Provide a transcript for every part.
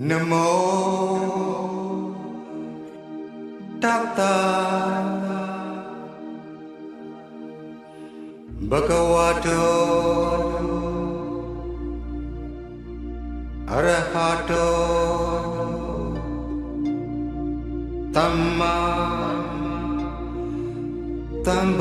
Namo Tata Bhagavato Arahato Tamma Tam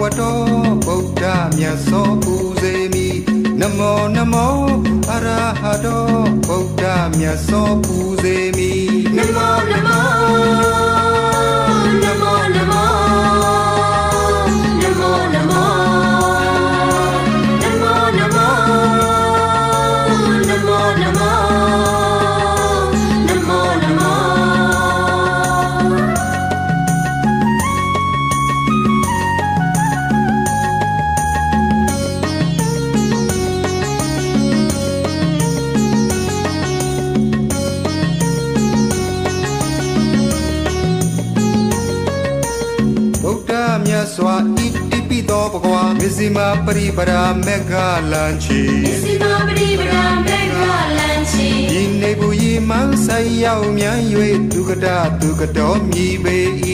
ဝတောဗုဒ္ဓမြတ်စွာပူဇေမိနမောနမောအရဟတောဗုဒ္ဓမြတ်စွာပူဇေမိနမောနမော စွာဣတိပိသောဘဂဝါမဇ္ဈိမပရိပရာမေဃလံချီစီမပရိပဒံဘေကလန်ချီဤနေဘူးဤမန်းဆိုင်ရောက်မြန်၍ဒုက္ကတဒုက္ကတော်မြည်ပေ၏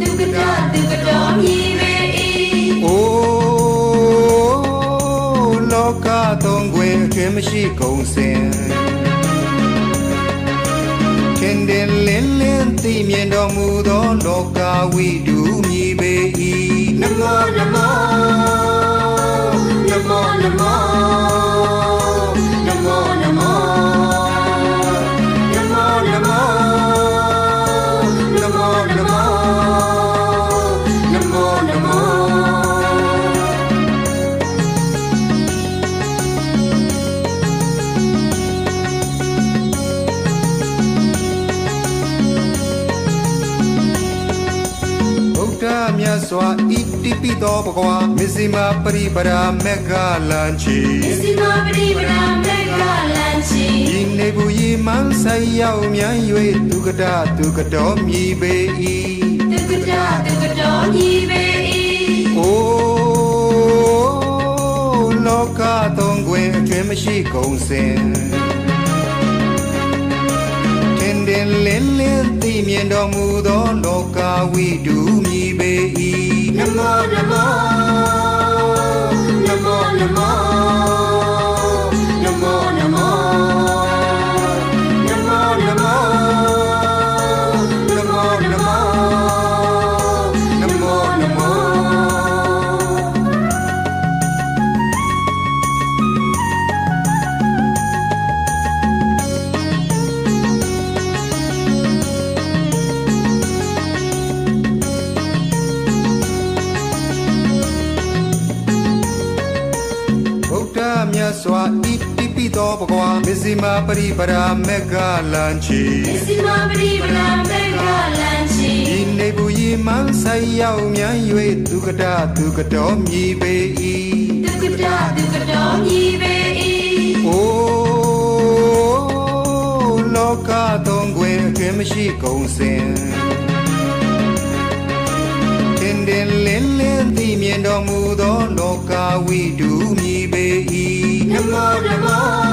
ဒုက္ကတဒုက္ကတော်မြည်ပေ၏အိုလောကသုံးခွင်အခင်မရှိကုန်စင်ခင်တယ်လင်းလင်းသိမြင်တော်မူသောလောကဝိတုမြည်ပေ၏ နမောနမောနမောနမော မြတ်စွာဣတိပိသောဘဂဝါမဇ္ဈိမပရိပရာမေဃလံချီစီမပရိပဒံဘေကလန်ချီဤနေဘူးဤမန်းဆိုင်ရောက်မြန်၍ဒုက္ကတဒုက္ကတော်မြည်ပေ၏ဒုက္ကတဒုက္ကတော်မြည်ပေ၏အိုလောကသုံးခွင်အခင်မရှိကုန်စင် လင်းလင်းသိမြင်တော်မူသောလောကဝိတုမြည်ပေ၏နမောနမောနမောနမော စွာဣတိပိသောဘဂဝါမဇ္ဈိမပရိပရာမေဃလံချီစီမပရိပဒံဘေကလန်ချီဤနေဘူးဤမန်းဆိုင်ရောက်မြန်၍ဒုက္ကတဒုက္ကတော်မြည်ပေ၏ဒုက္ကတဒုက္ကတော်မြည်ပေ၏အိုလောကသုံးခွင်အခင်မရှိကုန်စင်ခင်တယ်လင်းလင်းသိမြင်တော်မူသောလောကဝိတုမြည်ပေ၏ Namo Namo.